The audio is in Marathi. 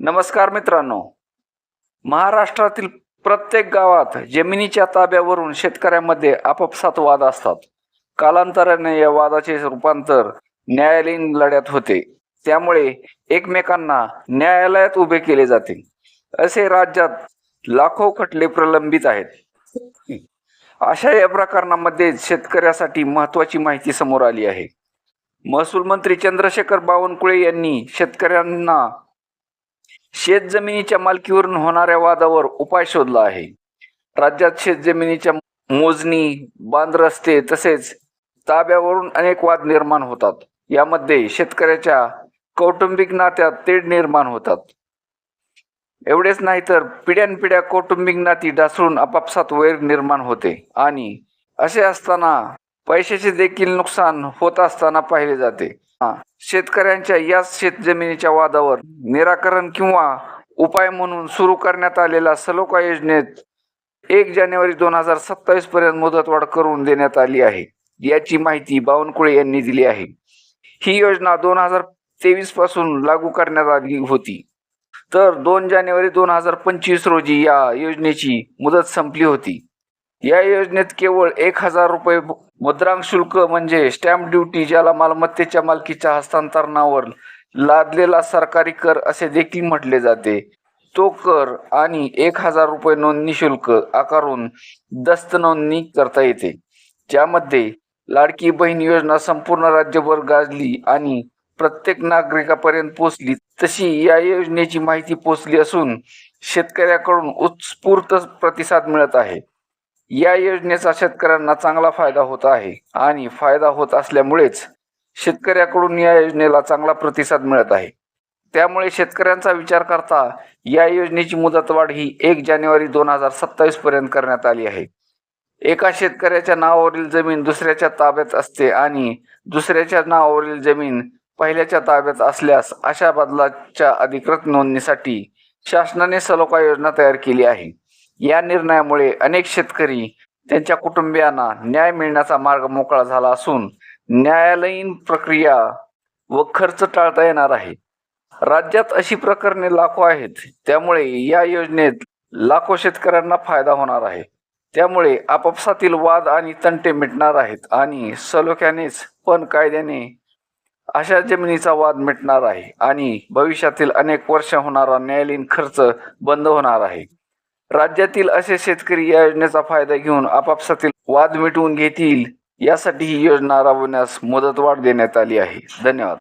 नमस्कार मित्रांनो. महाराष्ट्रातील प्रत्येक गावात जमिनीच्या ताब्यावरून शेतकऱ्यांमध्ये आपापसात वाद असतात. कालांतराने या वादाचे रूपांतर न्यायालयीन लढ्यात होते. त्यामुळे एकमेकांना न्यायालयात उभे केले जाते. असे राज्यात लाखो खटले प्रलंबित आहेत. अशा या प्रकरणामध्ये शेतकऱ्यासाठी महत्वाची माहिती समोर आली आहे. महसूल मंत्री चंद्रशेखर बावनकुळे यांनी शेतकऱ्यांना शेत जमिनीच्या मालकीवरून होणाऱ्या वादावर उपाय शोधला आहे. राज्यात शेत जमिनीच्या मोजणी बांध रस्ते तसेच ताब्यावरून अनेक वाद निर्माण होतात. यामध्ये शेतकऱ्याच्या कौटुंबिक नात्यात तेढ निर्माण होतात. एवढेच नाही तर पिढ्यानपिढ्या कौटुंबिक नाती ढासळून आपापसात वैर निर्माण होते आणि असे असताना पैशाचे देखील नुकसान होत असताना पाहिले जाते. शेतकऱ्यांच्या याच शेतजमिनीच्या वादावर निराकरण किंवा उपाय म्हणून सुरू करण्यात आलेल्या सलोका योजनेत एक जानेवारी दोन हजार सत्तावीस पर्यंत मुदतवाढ करून देण्यात आली आहे. याची माहिती बावनकुळे यांनी दिली आहे. ही योजना दोन हजार तेवीसपासून लागू करण्यात आली होती. तर दोन जानेवारी दोन हजार पंचवीस रोजी या योजनेची मुदत संपली होती. या योजनेत केवळ एक हजार रुपये मुद्रांक शुल्क म्हणजे स्टॅम्प ड्युटी ज्याला मालमत्तेच्या मालकीच्या हस्तांतरणावर लादलेला सरकारी कर असे देखील म्हटले जाते. तो कर आणि एक हजार रुपये नोंदणी शुल्क आकारून दस्त नोंदणी करता येते. ज्यामध्ये लाडकी बहीण योजना संपूर्ण राज्यभर गाजली आणि प्रत्येक नागरिकापर्यंत पोचली तशी या योजनेची माहिती पोचली असून शेतकऱ्याकडून उत्स्फूर्त प्रतिसाद मिळत आहे. या योजनेचा शेतकऱ्यांना चांगला फायदा होत आहे आणि फायदा होत असल्यामुळेच शेतकऱ्याकडून या योजनेला चांगला प्रतिसाद मिळत आहे. त्यामुळे शेतकऱ्यांचा विचार करता या योजनेची मुदतवाढ ही एक जानेवारी दोन हजार सत्तावीस पर्यंत करण्यात आली आहे. एका शेतकऱ्याच्या नावावरील जमीन दुसऱ्याच्या ताब्यात असते आणि दुसऱ्याच्या नावावरील जमीन पहिल्याच्या ताब्यात असल्यास अशा बदलाच्या अधिकृत नोंदणीसाठी शासनाने सलोका योजना तयार केली आहे. या निर्णयामुळे अनेक शेतकरी त्यांच्या कुटुंबियांना न्याय मिळण्याचा मार्ग मोकळा झाला असून न्यायालयीन प्रक्रिया व खर्च टाळता येणार आहे. राज्यात अशी प्रकरणे लाखो आहेत त्यामुळे या योजनेत लाखो शेतकऱ्यांना फायदा होणार आहे. त्यामुळे आपापसातील वाद आणि तंटे मिटणार आहेत आणि सलोख्यानेच पण कायद्याने अशा जमिनीचा वाद मिटणार आहे आणि भविष्यातील अनेक वर्ष होणारा न्यायालयीन खर्च बंद होणार आहे. राज्यातील असे शेतकरी या योजनेचा फायदा घेऊन आपापसातील वाद मिटवून घेतील यासाठी ही योजना राबवण्यास मुदतवाढ देण्यात आली आहे. धन्यवाद.